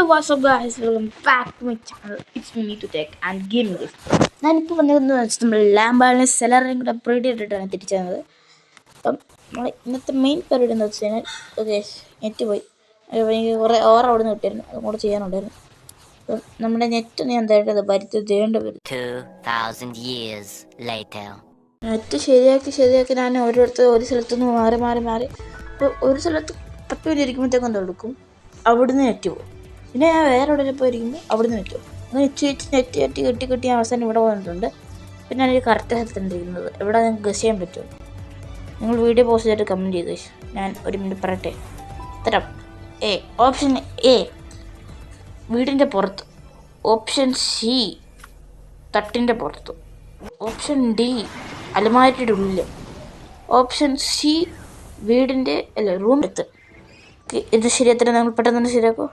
Hello what's up guys welcome back to my channel it's me to take and game guys ഞാനിപ്പോൾ വന്നതെന്ന് വെച്ചാൽ നമ്മൾ ലാംബാളിനെ സെലറിനെ കൂടെ upgrade ചെയ്തിട്ടാണ് തിരിച്ചു വന്നത് അപ്പം നമ്മൾ ഇന്നത്തെ മെയിൻ പരിപാടി എന്ന് വെച്ച് കഴിഞ്ഞാൽ ഓക്കെ നെറ്റ് പോയി. അത് എനിക്ക് കുറേ ഓവർ അവിടെ നിന്ന് കിട്ടിയിരുന്നു. അതും കൂടെ ചെയ്യാനുണ്ടായിരുന്നു. അപ്പം നമ്മുടെ നെറ്റ് ഞാൻ എന്തായിട്ട് വരുത്തി ചെയ്യേണ്ടി വരും. 2,000 years later. നെറ്റ് ശരിയാക്കി ശരിയാക്കി ഞാൻ ഓരോരുത്തർ ഒരു സ്ഥലത്തു നിന്ന് മാറി മാറി മാറി. ഇപ്പോൾ ഒരു സ്ഥലത്ത് പത്ത് മിനിറ്റ് ഇരിക്കുമ്പോഴത്തേക്കും കൊടുക്കും അവിടുന്ന് നെറ്റ് പോകും പിന്നെ ഞാൻ വേറെ എവിടെ പോയി ഇരിക്കുമ്പോൾ അവിടുന്ന് വെച്ചു അങ്ങനെ ഇച്ചു വെച്ച് നെറ്റ് കെട്ടി കെട്ടി കെട്ടി അവസാനം ഇവിടെ വന്നിട്ടുണ്ട്. പിന്നെ ഞാനൊരു കറക്റ്റ് സ്ഥലത്തുണ്ടിരിക്കുന്നത് എവിടെ നിങ്ങൾക്ക് ഗസ് ചെയ്യാൻ പറ്റുമോ? നിങ്ങൾ വീഡിയോ പോസ്റ്റ് ചെയ്തിട്ട് കമന്റ് ചെയ്തു. ഞാൻ ഒരു മിനിറ്റ് പറയട്ടെ? ഉത്തരം. എ ഓപ്ഷൻ എ വീടിന്റെ പുറത്ത്. ഓപ്ഷൻ സി തട്ടിന്റെ പുറത്ത്. ഓപ്ഷൻ ഡി അലമാരിയുടെ ഉള്ളിൽ ഓപ്ഷൻ സി വീടിന്റെ അല്ല ഓക്കെ ഇത് ശരിയാത്ര നിങ്ങൾ പെട്ടെന്ന് തന്നെ ശരിയാക്കൂ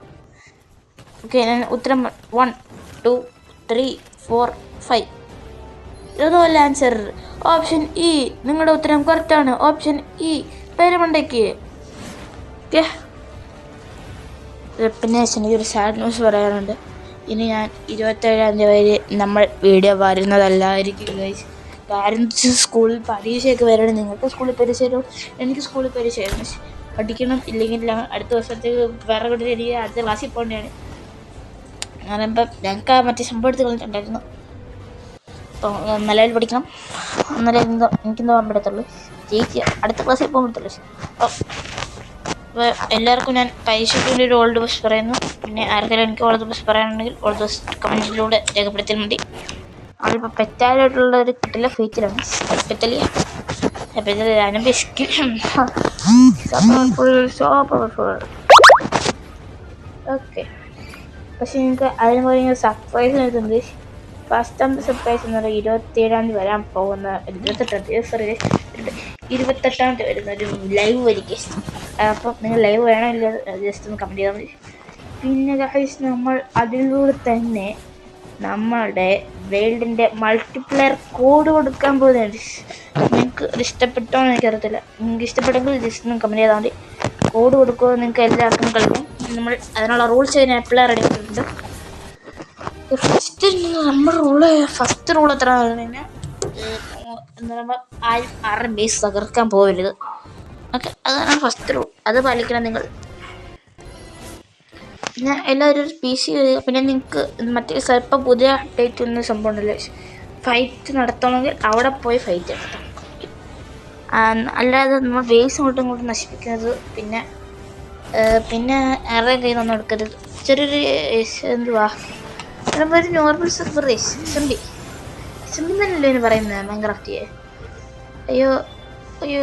ഓക്കെ ഞാൻ ഉത്തരം one two three four five ഇതൊന്നുമല്ല ആൻസർ ഓപ്ഷൻ ഇ നിങ്ങളുടെ ഉത്തരം കറക്റ്റാണ് ഓപ്ഷൻ ഇ പേരമണ്ടയ്ക്ക്. പിന്നെ എനിക്കൊരു സാഡ് ന്യൂസ് പറയാനുണ്ട് ഇനി ഞാൻ ഇരുപത്തേഴാം തീയതി വരെ നമ്മൾ വീഡിയോ വരുന്നതല്ലായിരിക്കും ഗൈസ് കാരണം സ്കൂളിൽ പരീക്ഷയൊക്കെ വരണം. നിങ്ങൾക്ക് സ്കൂളിൽ പരീക്ഷ വരും എനിക്ക് സ്കൂളിൽ പരീക്ഷ തരും. പഠിക്കണം ഇല്ലെങ്കിൽ അടുത്ത വർഷത്തേക്ക് വേറെ കൂടെ എനിക്ക് അടുത്ത ക്ലാസ്സിൽ പോകേണ്ടതാണ്. ഞാനിപ്പം ഞങ്ങൾക്ക് ആ മറ്റേ ശമ്പളം എടുത്ത് കളഞ്ഞിട്ടുണ്ടായിരുന്നു. അപ്പം നിലവിൽ പഠിക്കണം എന്നാലേ എന്തോ എനിക്കെന്തോ പറ്റത്തുള്ളൂ. ജയിക്കുക അടുത്ത ക്ലാസ്സിൽ പോകാൻ പറ്റത്തുള്ളൂ. അപ്പം അപ്പോൾ എല്ലാവർക്കും ഞാൻ പരീക്ഷയ്ക്ക് വേണ്ടി ഒരു ഓൾഡ് ബസ് പറയുന്നു. പിന്നെ ആർക്കെങ്കിലും എനിക്ക് ഓൾഡ് ബസ് പറയാനുണ്ടെങ്കിൽ ഓൾഡ് ബസ് കമന്റിലൂടെ രേഖപ്പെടുത്തിയാൽ മതി. അതിപ്പോൾ പെറ്റാലായിട്ടുള്ള ഒരു കിട്ടില്ല ഫീച്ചറാണ് പെറ്റലി പെറ്റലി അനുഭവിക്കും ഓക്കെ പക്ഷെ നിങ്ങൾക്ക് അതിന് പോലെ സർപ്രൈസ് നൽകുന്നത് ഫസ്റ്റ് സർപ്രൈസ് എന്ന് പറയുന്നത് ഇരുപത്തിയേഴാം തീയതി വരാൻ പോകുന്ന ഇരുപത്തെട്ടാം തീയതി സോറി ഇരുപത്തെട്ടാം തീയതി വരുന്ന ഒരു ലൈവ് വരിക അപ്പം നിങ്ങൾ ലൈവ് വേണമില്ല ജസ്റ്റ് ഒന്ന് കമന്റ് ചെയ്താൽ മതി. പിന്നെ ഗൈസ് നമ്മൾ അതിലൂടെ തന്നെ നമ്മളുടെ വേൾഡിന്റെ മൾട്ടിപ്ലയർ കോഡ് കൊടുക്കാൻ പോകുന്നുണ്ട് നിങ്ങൾക്ക് ഇഷ്ടപ്പെട്ടോ എന്ന് എനിക്കറിയത്തില്ല. നിങ്ങൾക്ക് ഇഷ്ടപ്പെട്ടെങ്കിൽ ജസ്റ്റ് ഒന്ന് കമന്റ് ചെയ്താൽ മതി. കോഡ് കൊടുക്കുമോ നിങ്ങൾക്ക് എല്ലാവർക്കും കളിക്കാം നമ്മൾ അതിനുള്ള റൂൾസ് ഞാൻ എപ്പോഴും റെഡി ആക്കിയിട്ടുണ്ട് ഫസ്റ്റ് നമ്മുടെ റൂൾ ഫസ്റ്റ് റൂൾ എത്ര പറഞ്ഞാൽ എന്താ ആരും ആരുടെ ബേസ് തകർക്കാൻ പോകരുത് ഓക്കെ അതാണ് ഫസ്റ്റ് റൂൾ അത് പാലിക്കണം നിങ്ങൾ. പിന്നെ എല്ലാവരും പി സി പിന്നെ നിങ്ങൾക്ക് മറ്റേ ചിലപ്പോൾ പുതിയ അപ്ഡേറ്റ് ഒന്നും സംഭവം ഉണ്ടല്ലോ. ഫൈറ്റ് നടത്തണമെങ്കിൽ അവിടെ പോയി ഫൈറ്റ് നടത്താം അല്ലാതെ നമ്മൾ ബേസ് ഇങ്ങോട്ടും ഇങ്ങോട്ടും നശിപ്പിക്കുന്നത് പിന്നെ പിന്നെ ആരുടെ കയ്യിൽ നിന്നൊന്നും എടുക്കരുത്. ചെറിയൊരു എന്തുവാ? ഒരു normal server S SMB B S M B തന്നെയല്ലേ ഇതിന് പറയുന്നത് മൈൻക്രാഫ്റ്റിയെ അയ്യോ അയ്യോ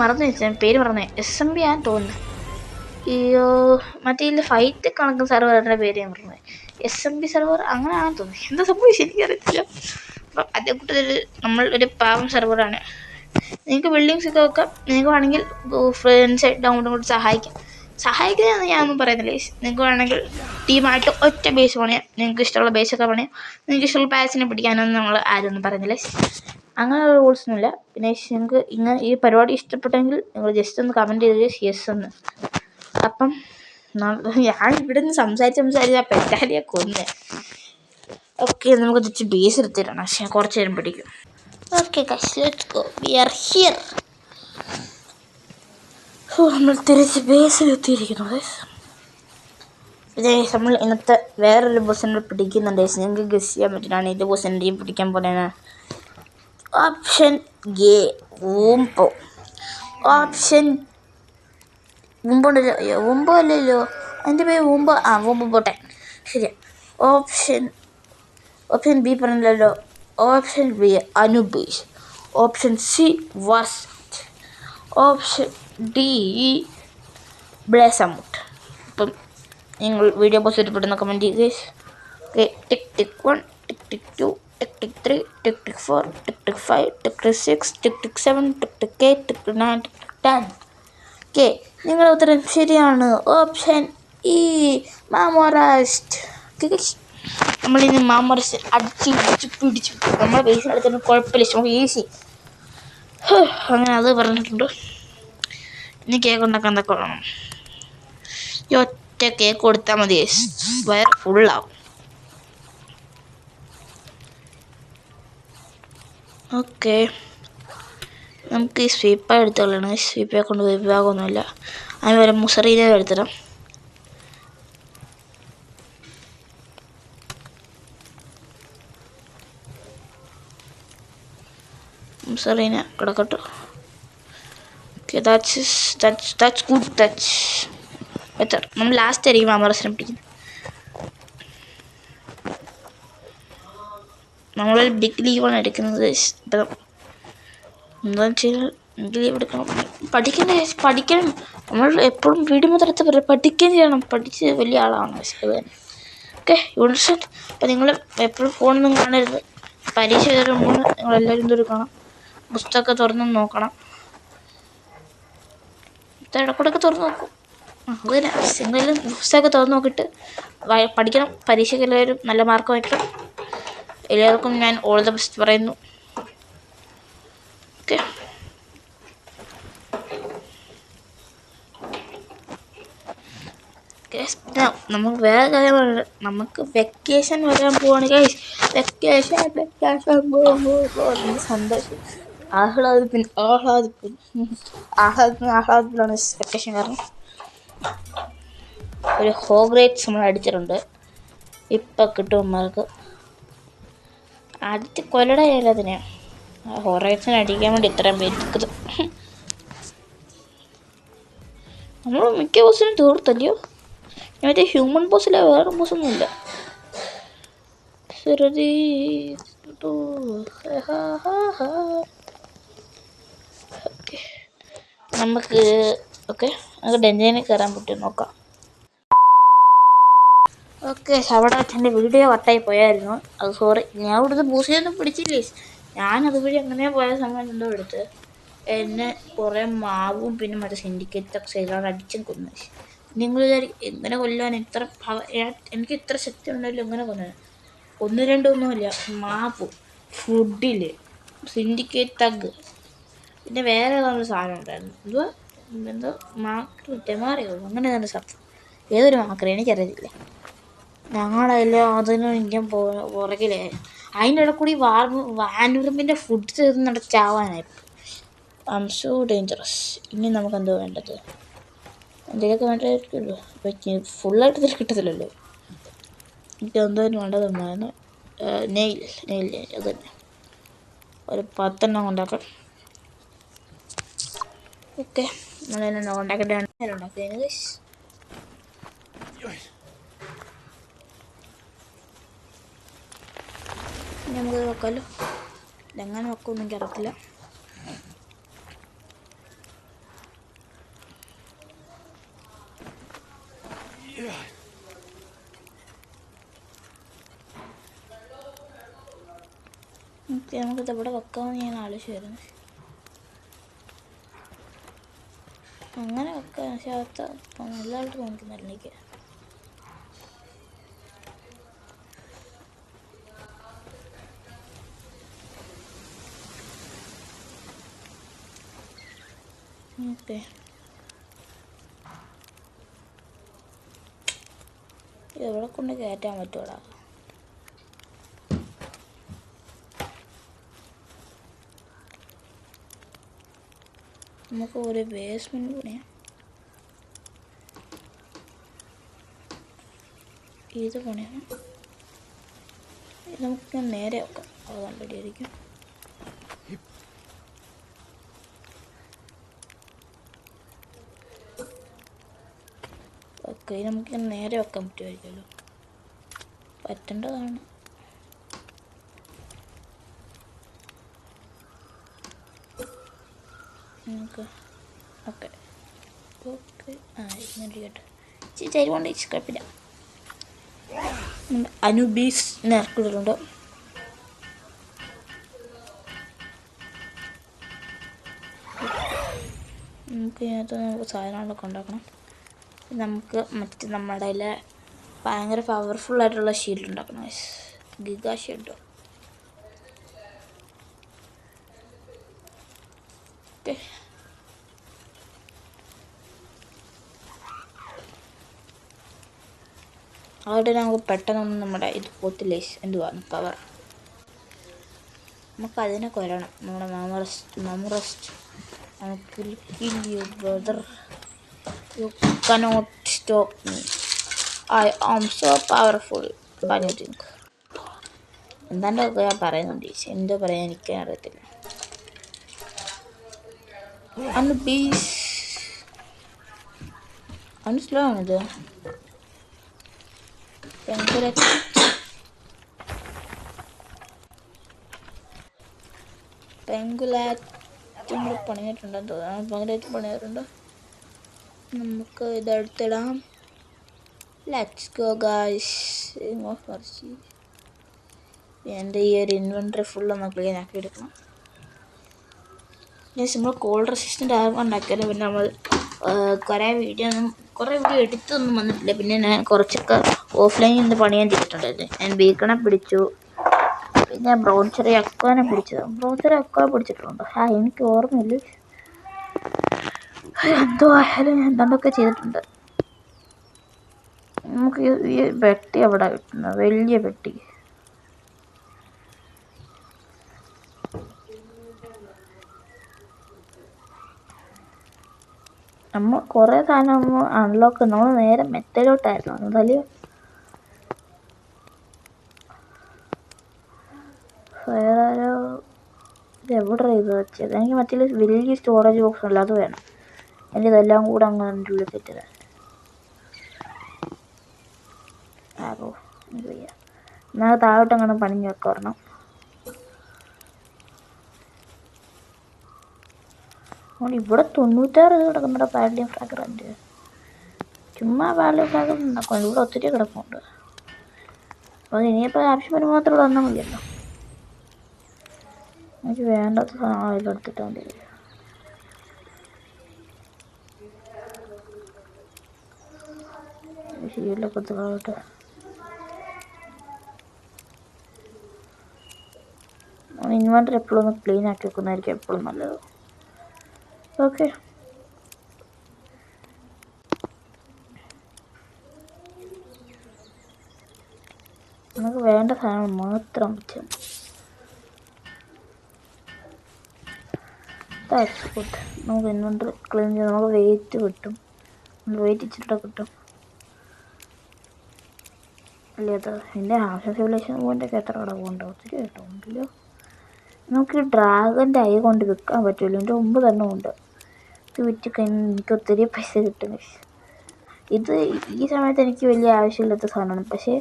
മറന്നു വെച്ചാൽ പേര് പറഞ്ഞേ എസ് എം ബി ആണെന്ന് തോന്നുന്നു. അയ്യോ മറ്റേ ഇതിൽ ഫൈറ്റ് കണക്കുന്ന സെർവറിന്റെ പേര് ഞാൻ പറഞ്ഞത് എസ് എം ബി സെർവർ അങ്ങനെയാണെന്ന് തോന്നുന്നു. എന്താ സംഭവം എനിക്കറിയത്തില്ല. അപ്പം അതേ കൂട്ടത്തിൽ നമ്മൾ ഒരു പാവം സെർവറാണ് നിങ്ങൾക്ക് ബിൽഡിങ്സ് ഒക്കെ വെക്കാം. നിങ്ങൾക്ക് വേണമെങ്കിൽ ഫ്രണ്ട്സ് ഡൗൺലോഡ് സഹായിക്കാം. സഹായിക്കുന്നതെന്ന് ഞാനൊന്നും പറയുന്നില്ല. നിങ്ങൾക്ക് വേണമെങ്കിൽ ടീമായിട്ട് ഒറ്റ ബേസ് പണിയാം. നിങ്ങൾക്ക് ഇഷ്ടമുള്ള ബേസൊക്കെ പണിയാം. നിങ്ങൾക്ക് ഇഷ്ടമുള്ള പാസിനെ പിടിക്കാനൊന്നും നമ്മൾ ആരും ഒന്നും പറയുന്നില്ല. അങ്ങനെ റൂൾസ് ഒന്നുമില്ല. പിന്നെ നിങ്ങൾക്ക് ഇങ്ങനെ ഈ പരിപാടി ഇഷ്ടപ്പെട്ടെങ്കിൽ നിങ്ങൾ ജസ്റ്റ് ഒന്ന് കമന്റ് ചെയ്ത് യെസ് എന്ന്. അപ്പം ഞാൻ ഇവിടെ നിന്ന് സംസാരിച്ച് സംസാരിച്ച് ആ പെറ്റാലിയെ കൊന്ന്. ഓക്കെ നമുക്ക് തിരിച്ച് ബേസ് എടുത്തിരണം പക്ഷേ കുറച്ച് നേരം പിടിക്കും. Okay let's go we are here നമ്മൾ തിരിച്ച്. പിന്നെ guys, നമ്മൾ ഇന്നത്തെ വേറൊരു ബോസിനെ പിടിക്കുന്നുണ്ട് guys. നിങ്ങൾക്ക് ഗസ് ചെയ്യാൻ പറ്റുന്നതാണ്. ഇത് ബസ്സിന്റെയും പിടിക്കാൻ പോലെയാണ് ഓപ്ഷൻ എ ഊമ്പോ ഓപ്ഷൻ മുമ്പുണ്ടല്ലോ അയ്യോ മുമ്പോ അല്ലല്ലോ. എന്റെ പേര് ഊമ്പോ ആ ഊമ്പോ പോട്ടെ. ശരി ഓപ്ഷൻ ഓപ്ഷൻ ബി പറഞ്ഞില്ലല്ലോ. ഓപ്ഷൻ ബി അനുബേഷ് ഓപ്ഷൻ സി വസ്റ്റ് ഓപ്ഷൻ ഡി ബ്ലേസമുട്ട് അപ്പം നിങ്ങൾ വീഡിയോ പോസ്റ്റ് ഇഷ്ടപ്പെടുന്ന കമന്റ് ചെയ്യുക okay tick tick one tick tick two tick tick three tick tick four tick tick five tick tick six tick tick seven tick tick eight tick tick nine tick tick ten okay നിങ്ങളുടെ ഉത്തരം ശരിയാണ് option E മാമോറാസ്റ്റ് നമ്മളിന്ന് മാമോറസ് അടിച്ച് പിടിച്ച് പിടിച്ച് നമ്മളെ base എടുത്തിട്ട് കുഴപ്പമില്ല ഈസി അങ്ങനെ അത് പറഞ്ഞിട്ടുണ്ട് ഇനി കേക്ക് ഉണ്ടാക്കാൻ എന്തൊക്കെ വേണം ഈ ഒറ്റ കേക്ക് കൊടുത്താൽ മതി. വയർ ഫുള്ളാവും ഓക്കെ നമുക്ക് ഈ സ്വീപ്പ എടുത്തോളാണ് സ്വീപ്പയെ കൊണ്ട് വിഭാഗമൊന്നുമില്ല അതിന് വരെ മുസറീനെ എടുത്തിടാം. മുസറീനെ കിടക്കട്ടെ. Okay that's that's that's good that's better നമ്മൾ ലാസ്റ്റ് ആയിരിക്കും അമറസിനെ പിടിക്കുന്നത് നമ്മൾ ബിഗ് ലീവാണ് എടുക്കുന്നത്. ഇപ്പം എന്താണെന്ന് വെച്ചാൽ ബിഗ് ലീവ് എടുക്കണം. പഠിക്കണ്ടേ? പഠിക്കണം. നമ്മൾ എപ്പോഴും വീട് മുതലത്ത് പറയും പഠിക്കുകയും ചെയ്യണം. പഠിച്ച് വലിയ ആളാണ് ഓക്കെ യൂണിവേഴ്സിറ്റി. അപ്പം നിങ്ങൾ എപ്പോഴും ഫോണൊന്നും കാണരുത്. പരീക്ഷ എഴുതുമ്പോൾ നിങ്ങളെല്ലാവരും ഇതൊരു പുസ്തകമൊക്കെ തുറന്ന് നോക്കണം. ഇടക്കൂടൊക്കെ തുറന്ന് നോക്കും. അങ്ങനെ അത് ബുക്സൊക്കെ തുറന്നു നോക്കിയിട്ട് പഠിക്കണം പരീക്ഷയ്ക്ക് എല്ലാവരും നല്ല മാർക്ക് വയ്ക്കണം എല്ലാവർക്കും ഞാൻ ഓൾ ദ ബെസ്റ്റ് പറയുന്നു. ഓക്കെ നമ്മൾ വേറെ കാര്യം നമുക്ക് വെക്കേഷൻ വരാൻ പോവാണ്. ഗൈസ് വെക്കേഷൻ വെക്കേഷൻ സന്തോഷം. ആഹ്ലാദപ്പിൻ ആഹ്ലാദിപ്പിൻ ആഹ്ലാദത്തിന് ആഹ്ലാദത്തിലാണ് വെക്കേഷൻ കാരണം. ഒരു ഹോഗ്രേറ്റ്സ് നമ്മൾ അടിച്ചിട്ടുണ്ട്. ഇപ്പം കിട്ടും അമ്മമാർക്ക് കൊലയുടെ അതിനെയാണ് ആ ഹോറേറ്റ്സിനെ അടിക്കാൻ വേണ്ടി ഇത്രയും പേര് നമ്മൾ മിക്ക ബോസിനും തീർത്തല്ലയോ? മറ്റേ ഹ്യൂമൻ ബോസിലെ വേറെ ബോസൊന്നുമില്ല. ശരി ഓക്കെ നമുക്ക് ഓക്കെ നമുക്ക് ഡെഞ്ചിനെ കയറാൻ പറ്റും നോക്കാം. ഓക്കെ അവിടെ എന്റെ വീഡിയോ വട്ടായി പോയായിരുന്നു. അത് സോറി ഞാൻ ഇവിടുന്ന് ബൂസിയൊന്നും പിടിച്ചില്ലേ ഞാൻ അതുവഴി അങ്ങനെ പോയ സമയം എന്തോ എടുത്ത്. എന്നെ കുറേ മാവും പിന്നെ മറ്റേ സിൻഡിക്കേറ്റ് ഒക്കെ ചെയ്താണ് അടിച്ചും കൊന്നു. നിങ്ങൾ വിചാരിക്കും എങ്ങനെ കൊല്ലാൻ ഇത്ര എനിക്ക് ഇത്ര ശക്തി ഉണ്ടല്ലോ എങ്ങനെ കൊന്നത് ഒന്ന് രണ്ടൊന്നുമില്ല മാവ് ഫുഡിൽ സിൻഡിക്കേറ്റ് തഗ് പിന്നെ വേറെ ഏതാണ്ട് സാധനം ഉണ്ടായിരുന്നു. എന്തുവാ? എന്തോ? മാക്രി ടെമാറിയോ അങ്ങനെ തന്നെ സത്യം ഏതൊരു മാക്രി എനിക്കറിയത്തില്ല. ഞങ്ങളെല്ലാം അതിന് ഞാൻ പോ- പുറകിലേ. അതിന്റെ ഇടയിൽ കൂടി വാർമ വാനുറുമ്പിന്റെ ഫുഡ് തീർന്നിട്ട് ചാവാനായി ഐ സോ ഡേഞ്ചറസ് ഇനി നമുക്ക് എന്തോ വേണ്ടത്? എന്തെങ്കിലുമൊക്കെ വേണ്ടതായിരിക്കുമല്ലോ. അപ്പം ഫുള്ളായിട്ട് ഇതിൽ കിട്ടത്തില്ലല്ലോ. എനിക്ക് എന്തോ വേണ്ടതുണ്ടായിരുന്നു നെയിൽ നെയിൽ അത് തന്നെ. ഒരു പത്തെണ്ണം ഉണ്ടാക്കാം ഓക്കെ. നമ്മളെല്ലാം ഉണ്ടാക്കേണ്ടതാണ് ഉണ്ടാക്കിയത് ഇനി നമുക്ക് നോക്കാമല്ലോ ഇതെങ്ങനെ വെക്കുമെന്ന് എനിക്ക് അറിയത്തില്ല. ഓക്കെ നമുക്കിത് ഇവിടെ വെക്കാമെന്ന് ഞാൻ ആലോചിച്ചായിരുന്നു അങ്ങനെ വെക്കാം പക്ഷെ അകത്ത് നല്ലതായിട്ട് തോന്നുന്നില്ല എനിക്ക് ഓക്കെ. എവിടെ കൊണ്ട് കയറ്റാൻ പറ്റൂടാ നമുക്ക് ഒരു ബേസ്മെന്റ് പണിയാം ഇത് പണിയാണ് നമുക്ക് നേരെ വെക്കാം. അത് നല്ലതായിരിക്കും ഓക്കെ നമുക്ക് നേരെ വെക്കാൻ പറ്റുമായിരിക്കുമല്ലോ. പറ്റേണ്ടതാണ്. നമുക്ക് ഓക്കെ. ഓക്കെ ആ ഇരുന്നിരിക്കട്ടെ ചേച്ചി അരികൊണ്ട് ചേച്ചി കുഴപ്പമില്ല. അനുബീസ് നേർക്കുള്ളുണ്ട് നമുക്ക് ഇതിനകത്ത് നമുക്ക് സാധനങ്ങളൊക്കെ ഉണ്ടാക്കണം. നമുക്ക് മറ്റ് നമ്മുടെ ഭയങ്കര പവർഫുൾ ആയിട്ടുള്ള ഷീൽഡ് ഉണ്ടാക്കണം. ഗിഗാ ഷീൽഡ് ഓക്കെ അതുകൊണ്ട് നമുക്ക് പെട്ടെന്നൊന്നും നമ്മുടെ ഇത് പോത്തില്ലേ? എന്തുവാണ് പവർ നമുക്ക് അതിനെ കൊല്ലണം. നമ്മുടെ മെമറസ്റ്റ് മെമറസ്റ്റ്. Brother you cannot stop me I am so powerful think ഞാൻ പറയുന്നുണ്ട് ചേച്ചി എന്തോ പറയാൻ എനിക്ക് അറിയത്തില്ല. അന്ന് ബീസ് അവന് സ്ലോ ആണിത് ഭയങ്കര പെങ്കുലാറ്റും കൂടെ പണിഞ്ഞിട്ടുണ്ടെന്ന് തോന്നുന്നു പെങ്കുലാറ്റ് പണിയാറുണ്ട് നമുക്ക് ഇതെടുത്തിടാം ലെറ്റ്സ് ഗോ ഗായ്സ് കുറച്ച്. എന്റെ ഈ ഒരു ഇൻവെന്ററി ഫുൾ ഒന്ന് ക്ലീൻ ആക്കി എടുക്കണം ഞാൻ നമ്മൾ കോൾഡ് റെസിസ്റ്റന്റ് ആകുമ്പോൾ ഉണ്ടാക്കിയാലും പിന്നെ നമ്മൾ കുറേ വീഡിയോ ഒന്നും കുറേ വീഡിയോ എടുത്തൊന്നും വന്നിട്ടില്ല. പിന്നെ ഞാൻ കുറച്ചൊക്കെ ഓഫ്ലൈനിൽ നിന്ന് പണിയാൻ ചെയ്തിട്ടുണ്ടായിരുന്നു ഞാൻ ബീക്കണെ പിടിച്ചു. പിന്നെ ബ്രോൺസറി അക്കാനെ പിടിച്ചത് ബ്രോൺസറി അക്കാനെ പിടിച്ചിട്ടുണ്ട്. ആ എനിക്ക് ഓർമ്മയില്ല. എന്തോ ആയാലും ഞാൻ എന്താണ്ടൊക്കെ ചെയ്തിട്ടുണ്ട്. നമുക്ക് ഈ- പെട്ടി അവിടെ കിട്ടുന്നത് വലിയ പെട്ടി. നമ്മൾ കുറേ സാധനം അൺലോക്ക് നമ്മൾ നേരെ മെത്തയിലോട്ടായിരുന്നു. എന്നാൽ വേറെ ആരോ ഇത് എവിടെ ഇത് വെച്ചത്? എനിക്ക് മറ്റേ വലിയ സ്റ്റോറേജ് ബോക്സ് ഉണ്ടല്ലോ അത് വേണം. എനിക്ക് ഇതെല്ലാം കൂടെ അങ്ങ് എന്റെ ഉള്ളിൽ തെറ്റില്ല. ആകോ എനിക്ക് വയ്യ എന്നാൽ താഴോട്ട് അങ്ങനെ പണിഞ്ഞ് വെക്കണം അതുകൊണ്ട് ഇവിടെ തൊണ്ണൂറ്റാറ് കിടക്കുന്നുണ്ട്? പാലിയം ഫ്രാഗ്രന്റ് ചുമ്മാ പാലിയം ഫ്രാഗ്രന്റ് ഉണ്ടാക്കും ഇവിടെ ഒത്തിരി കിടക്കുന്നുണ്ട് അപ്പോൾ ഇനിയിപ്പോൾ ആവശ്യം വരുമ്പോൾ മാത്രം ഇവിടെ വന്നാൽ മതിയല്ലോ. എനിക്ക് വേണ്ടാത്ത സാധനം അതിലെടുത്തിട്ടാൽ മതി ശീലൊക്കെ താഴോട്ട് ഇൻവെർട്ടർ എപ്പോഴും ഒന്ന് ക്ലീൻ ആക്കി വെക്കുന്നതായിരിക്കും എപ്പോഴും നല്ലത്. ഓക്കെ നമുക്ക് വേണ്ട സാധനം മാത്രം വെച്ചാൽ ഗുഡ് നമുക്ക് ഇൻവെർട്ടർ ക്ലീൻ ചെയ്ത് നമുക്ക് വെയിറ്റ് കിട്ടും. വെയിറ്റ് ഇച്ചിട്ട് കിട്ടും. അല്ലാത്ത എന്റെ ആവശ്യ സിവിലേഷൻ പോയിന്റ് ഒക്കെ എത്ര കട പോകണ്ട? ഒത്തിരി കേട്ടോ നമുക്ക് ഡ്രാഗന്റെ ഐ കൊണ്ട് വിൽക്കാൻ പറ്റുമല്ലോ എന്റെ മുമ്പ് തന്നെ ഉണ്ട്. ഇത് വിറ്റ് കഴിഞ്ഞാൽ എനിക്ക് ഒത്തിരി പൈസ കിട്ടും. ഇത് ഈ സമയത്ത് എനിക്ക് വലിയ ആവശ്യമില്ലാത്ത സാധനമാണ്. പക്ഷേ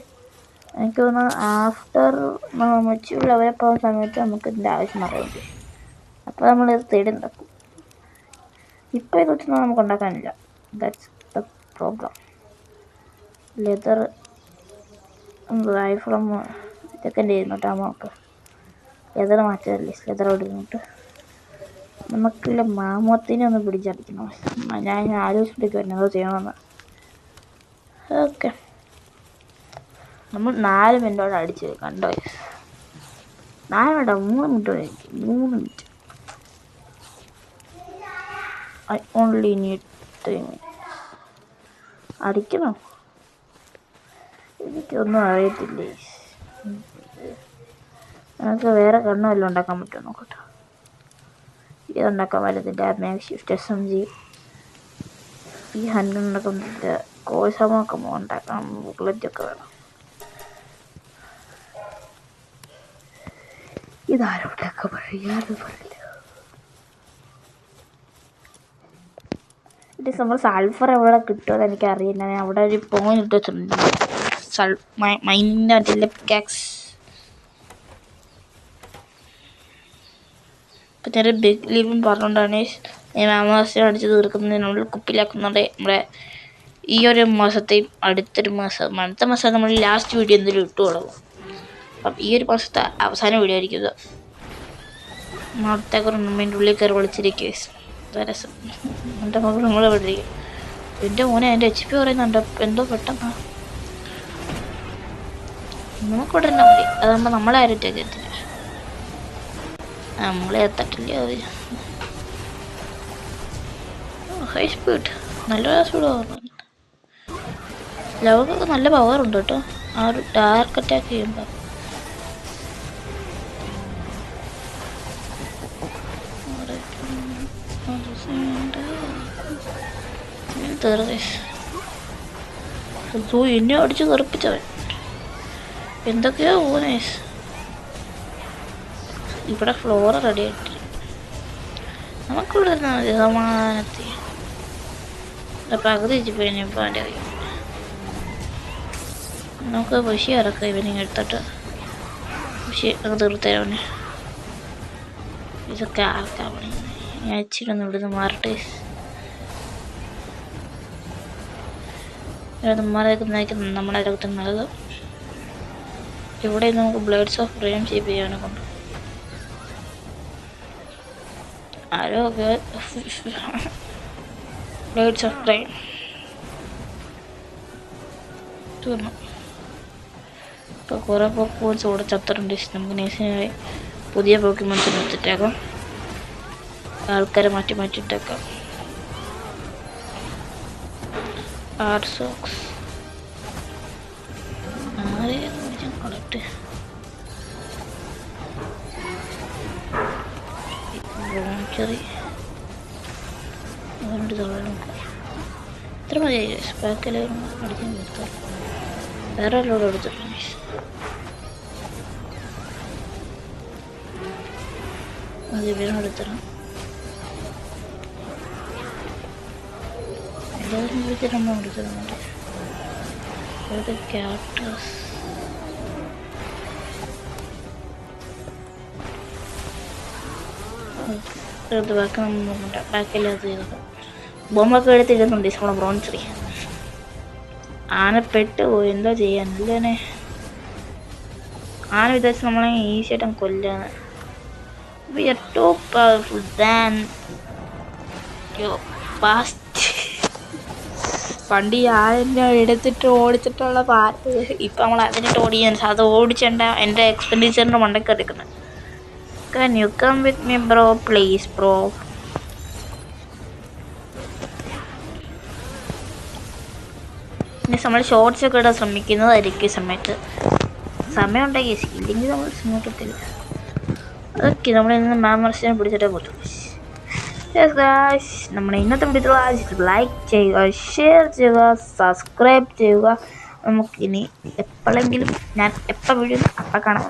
എനിക്ക് തോന്നുന്നു ആഫ്റ്റർ മെച്യൂർ ലെവലിൽ പോകുന്ന സമയത്ത് നമുക്ക് ഇതിന്റെ ആവശ്യം അറിയുന്നുണ്ട് അപ്പോൾ നമ്മൾ ഇത് തേടി നടക്കും ഇപ്പോൾ ഇത് വെച്ചൊന്നും നമുക്ക് ഉണ്ടാക്കാനില്ല. ദാറ്റ്സ് ദ പ്രോബ്ലം ലെതർ റൈഫിളും ഇതൊക്കെ എന്റെ ഇരുന്നോട്ട് നമുക്ക് ലെതർ മാറ്റാറില്ലേ ലെതർ അവിടെ ഇരുന്നിട്ട്. നമുക്കില്ല മാമത്തിനെ ഒന്ന് പിടിച്ചടിക്കണം. ഞാൻ ആലോചിച്ചിട്ടൊക്കെ എന്തോ ചെയ്യണമെന്ന്. ഓക്കെ. നമ്മൾ നാല് മിനിറ്റോടെ അടിച്ചു കണ്ടോ? നാല് മിനിറ്റോ മൂന്ന് മിനിറ്റ് വരെ മൂന്ന് minute. I only need three minutes അടിക്കണോ എനിക്കൊന്നും അറിയത്തില്ലേ. നമുക്ക് വേറെ കണ്ണ് വല്ലതും ഉണ്ടാക്കാൻ പറ്റുമോ നോക്കട്ടെ. ഇത് ഉണ്ടാക്കാൻ പറ്റത്തില്ല max shift S M G ഈ ഹൻഡ് ഉണ്ടാക്കാൻ പറ്റില്ല കോഴ്സമൊക്കെ ഉണ്ടാക്കണം. ബുക്ക്ലെറ്റൊക്കെ വേണം. ഇതാരോടൊക്കെ പറയാതെ പറയില്ല ഇത് നമ്മൾ സൾഫർ എവിടെ കിട്ടുമെന്ന് എനിക്കറിയില്ല. ഞാൻ അവിടെ ഒരു പോയിന്റ് ഇട്ട് വെച്ചിട്ടുണ്ട്. സൾ ബിഗ് ലീവും പറഞ്ഞുകൊണ്ടാണ് ഈ മാമാസം അടിച്ച് തീർക്കുന്നത് നമ്മൾ കുപ്പിലാക്കുന്നുണ്ട് നമ്മുടെ ഈ ഒരു മാസത്തെയും അടുത്തൊരു മാസം അടുത്ത മാസം നമ്മൾ ലാസ്റ്റ് വീഡിയോ എന്തെങ്കിലും ഇട്ടു തുടങ്ങും. അപ്പം ഈ ഒരു മാസത്തെ അവസാന വീഡിയോ ആയിരിക്കും ഇത്. നാളത്തെ ഉള്ളിൽ കയറി വിളിച്ചിരിക്കുക രസം. എന്റെ മകൾ നമ്മളെ വിളിക്കും എന്റെ മോനെ എന്റെ എച്ച് പി പറയുന്നുണ്ട്. എന്തോ പെട്ടെന്ന്. നമുക്കിവിടെ തന്നെ മതി. അതാകുമ്പോൾ നമ്മളെ ആരും എത്തില്ല നമ്മളെ എത്തട്ടില്ല അവർ ഹൈ സ്പീഡ് നല്ല സ്പീഡ് പറഞ്ഞു ലവക്കൊക്കെ നല്ല പവറുണ്ട് കേട്ടോ. ആ ഒരു ഡാർക്ക് അറ്റാക്ക് ചെയ്യുമ്പോൾ സോ എന്നെ അടിച്ച് തെറിപ്പിച്ചവൻ. എന്തൊക്കെയോ ഊനേസ് ഇവിടെ ഫ്ലോർ റെഡി ആയിട്ട് നമുക്കിവിടെ മതി. സമാധാനത്തിൽ. പകുതി വെച്ച് ഇനിയിപ്പോൾ എന്റെ കയ്യിൽ നമുക്ക് പശി ഇറക്കുക ഇവനെ എടുത്തിട്ട് പശി തീർത്തരവനെ ഇതൊക്കെ ആർക്കാ പണി? ഞാൻ ഇവിടുന്ന് മാറട്ടെ. ഇവിടെ മാറിയേക്കുന്നതായിരിക്കും നമ്മുടെ അരകത്ത് നല്ലത്. ഇവിടെ നമുക്ക് ബ്ലേഡ്സ് ഓഫ് ഫ്രീഡം ഷേപ്പ് ചെയ്യാനും കൊണ്ട് ആരോ ബ്ലേഡ്സ് ഓഫ് ഫ്രെയിം തീർന്നു. ഇപ്പോൾ കുറേ പോക്കോൺസ് കൂടെ ചത്തറുണ്ട് നമുക്ക് നേഴ്സിനായി പുതിയ പോക്കിമോൺസ് എടുത്തിട്ടേക്കാം. ആൾക്കാരെ മാറ്റി മാറ്റിയിട്ടേക്കാം. ആർസോക്സ് ആരെയും കളക്ട് ചെറിയ അതുകൊണ്ട് തൊഴിലും ഇത്ര മതി ബാക്കിയെല്ലാവരും അടിച്ചു നിർത്താം. വേറെ ലോഡ് എടുത്തിട്ടുണ്ട് അത് ഇവരും എടുത്തണം എടുത്തിട്ടുണ്ട് ഇവിടെ ക്യാറ്റസ് എടുത്ത് ബാക്കി നമ്മൾ അത് ബോംബൊക്കെ എടുത്തിരുന്നുണ്ട് നമ്മളെ ബ്രോൺസറി ആന പെട്ട് പോയി. എന്താ ചെയ്യാൻ അല്ലേ ആന വിചാരിച്ച് നമ്മളെ ഈസിയായിട്ടും കൊല്ലാണ് too powerful ദാൻ past. പണ്ട് ഈ ആളിനെ എടുത്തിട്ട് ഓടിച്ചിട്ടുള്ള പാട്ട്. ഇപ്പം നമ്മൾ അതിനിട്ട് ഓടിക്കാൻ അത് ഓടിച്ചേണ്ട എന്റെ എക്സ്പെൻഡിച്ചറിന്റെ മണ്ടയ്ക്ക് എടുക്കുന്നത് can you come with me bro please bro ഇനി നമ്മൾ ഷോർട്സ് ഒക്കെ ഇടാൻ ശ്രമിക്കുന്നതായിരിക്കും സമയത്ത്. സമയം ഉണ്ടെങ്കിൽ ഇല്ലെങ്കിൽ നമ്മൾ ശ്രമിക്കത്തില്ല അതൊക്കെ നമ്മൾ ഇന്ന് മാമർസിനെ പിടിച്ചിട്ടേ പോകത്തുള്ളൂ. നമ്മുടെ ഇന്നത്തെ വീഡിയോ ലൈക്ക് ചെയ്യുക ഷെയർ ചെയ്യുക സബ്സ്ക്രൈബ് ചെയ്യുക. നമുക്കിനി എപ്പോഴെങ്കിലും ഞാൻ എപ്പോൾ വീഴുന്നു അപ്പം കാണാം.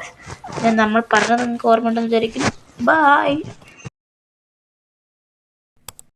ഞാൻ നമ്മൾ പറഞ്ഞത് നിങ്ങൾക്ക് ഓർമ്മ ഉണ്ടെന്ന് വിചാരിക്കുന്നു. ബായ്